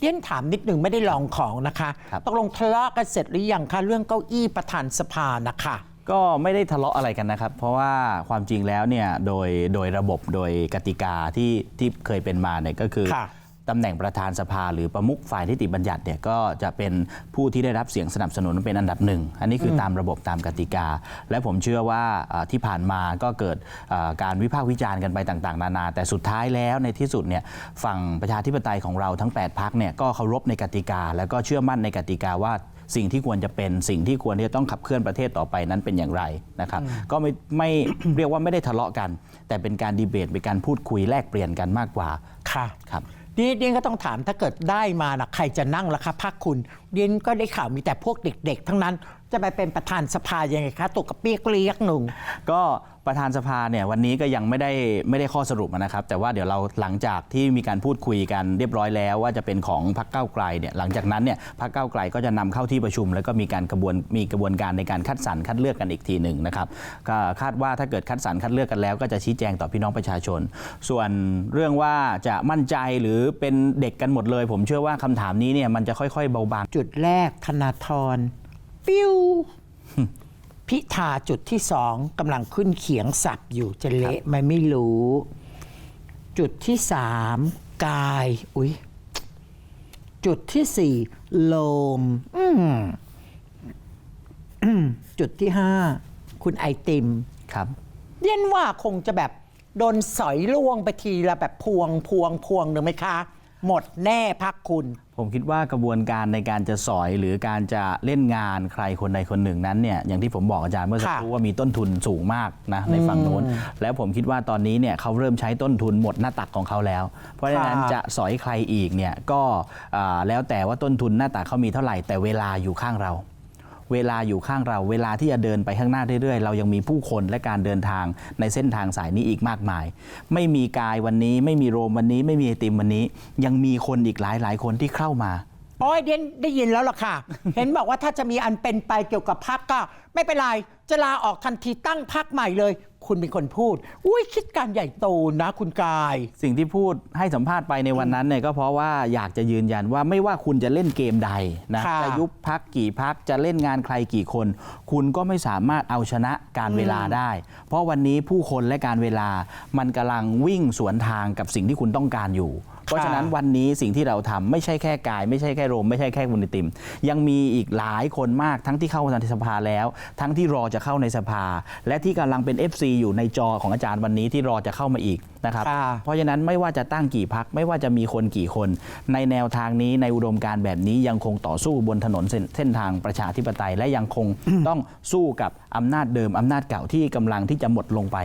เรียนถามนิดหนึ่งไม่ได้ลองของนะคะครับ ตกลงทะเลาะกันเสร็จหรือยังคะเรื่องเก้าอี้ประธานสภานะคะ ก็ไม่ได้ทะเลาะอะไรกันนะครับ เพราะว่าความจริงแล้วเนี่ยโดยโดยระบบโดยกติกาที่ที่เคยเป็นมาเนี่ยก็คือ ค่ะ ตำแหน่งประธานสภาหรือประมุขฝ่ายนิติบัญญัติเนี่ยก็จะเป็นผู้ที่ได้รับเสียงสนับสนุนเป็นอันดับหนึ่ง อันนี้คืออตามระบบตามกติกา และผมเชื่อว่าอ่าที่ผ่านมาก็เกิดอ่าการวิพากษ์วิจารณ์กันไปต่างๆ นานา แต่สุดท้ายแล้วในที่สุดเนี่ยฝั่งประชาธิปไตยของเราทั้ง 8พักเนี่ยก็เคารพในกติกา แล้วก็เชื่อมั่นในกติกาว่าสิ่งที่ควรจะเป็นสิ่งที่ควรที่จะต้องขับเคลื่อนประเทศต่อไปนั้นเป็นอย่างไรนะครับ ก็ไม่ไม่เรียกว่าไม่ได้ทะเลาะกัน แต่เป็นการดีเบตเป็นการพูดคุยแลกเปลี่ยนกันมากกว่าค่ะครับ นี่เดียนก็ต้องถามถ้าเกิดได้มานะใครจะนั่งล่ะคะพักคุณเดียนก็ได้ข่าวมีแต่พวกเด็ก ๆ ทั้งนั้น จะไปเป็นประธานสภายังไงคะตกกระเปียกเลียกหนุ่ง ก็ประธานสภาเนี่ยวันนี้ก็ยังไม่ได้ไม่ได้ข้อสรุปนะครับ แต่ว่าเดี๋ยวเราหลังจากที่มีการพูดคุยกันเรียบร้อยแล้ว ว่าจะเป็นของพรรคก้าวไกลเนี่ยหลังจากนั้นเนี่ยพรรคก้าวไกลก็จะนำเข้าที่ประชุม แล้วก็มีการกระบวนมีกระบวนการในการคัดสรรคัดเลือกกันอีกทีหนึ่งนะครับก็คาดว่าถ้าเกิดคัดสรรคัดเลือกกันแล้ว ก็จะชี้แจงต่อพี่น้องประชาชน ส่วนเรื่องว่าจะมั่นใจหรือเป็นเด็กกันหมดเลย ผมเชื่อว่าคำถามนี้เนี่ยมันจะค่อยๆเบาบาง จุดแรกธนาธร ปิ้วพิธาจุดที่สองกำลังขึ้นเขียงสับอยู่จะเละไหม่ไม่รู้ จุดที่สามกาย อุ๊ยจุดที่สี่โลมอืมอืมจุดที่ห้าคุณไอติม ครับเย็นว่าคงจะแบบ โดนสอยล่วงไปทีละแบบพวงพวงพวงหรือไหมคะ หมดแน่พักคุณ ผมคิดว่ากระบวนการในการจะสอยหรือการจะเล่นงานใครคนใดคนหนึ่งนั้นเนี่ยอย่างที่ผมบอกอาจารย์เมื่อสักครู่ค่ะว่ามีต้นทุนสูงมากนะในฝั่งโน้น แล้วผมคิดว่าตอนนี้เนี่ยเขาเริ่มใช้ต้นทุนหมดหน้าตักของเขาแล้ว เพราะฉะนั้นค่ะจะสอยใครอีกเนี่ยก็อ่าแล้วแต่ว่าต้นทุนหน้าตักเขามีเท่าไหร่แต่เวลาอยู่ข้างเรา เวลาอยู่ข้างเรา เวลาที่จะเดินไปข้างหน้าเรื่อยๆ เรายังมีผู้คนและการเดินทางในเส้นทางสายนี้อีกมากมาย ไม่มีกายวันนี้ ไม่มีโรมวันนี้ ไม่มีไอติมวันนี้ ยังมีคนอีกหลายหลายคนที่เข้ามา โอ้ยเดนได้ยินแล้วล่ะค่ะ เห็นบอกว่าถ้าจะมีอันเป็นไปเกี่ยวกับพักก็ ไม่เป็นไรจะลาออกทันทีตั้งพักใหม่เลย คุณเป็นคนพูด อุ้ยคิดการใหญ่โตนะคุณกาย สิ่งที่พูดให้สัมภาษณ์ไปในวันนั้นเนี่ยก็เพราะว่าอยากจะยืนยันว่าไม่ว่าคุณจะเล่นเกมใดนะค่ะจะยุบพักกี่พักจะเล่นงานใครกี่คน คุณก็ไม่สามารถเอาชนะการเวลาได้ เพราะวันนี้ผู้คนและการเวลามันกำลังวิ่งสวนทางกับสิ่งที่คุณต้องการอยู่ เพราะฉะนั้นวันนี้สิ่งที่เราทำไม่ใช่แค่กาย ไม่ใช่แค่โรมไม่ใช่แค่คุณไอติม ยังมีอีกหลายคนมากทั้งที่เข้าในสภาแล้ว ทั้งที่รอจะเข้าในสภา และที่กำลังเป็น FC อยู่ในจอของอาจารย์วันนี้ที่รอจะเข้ามาอีกนะครับค่ะเพราะฉะนั้นไม่ว่าจะตั้งกี่พักไม่ว่าจะมีคนกี่คน ในแนวทางนี้ในอุดมการณ์แบบนี้ยังคงต่อสู้บนถนนเส้นเส้นทางประชาธิปไตยและยังคงต้องสู้กับอำนาจเดิมอำนาจเก่าที่กำลังที่จะหมดลงไป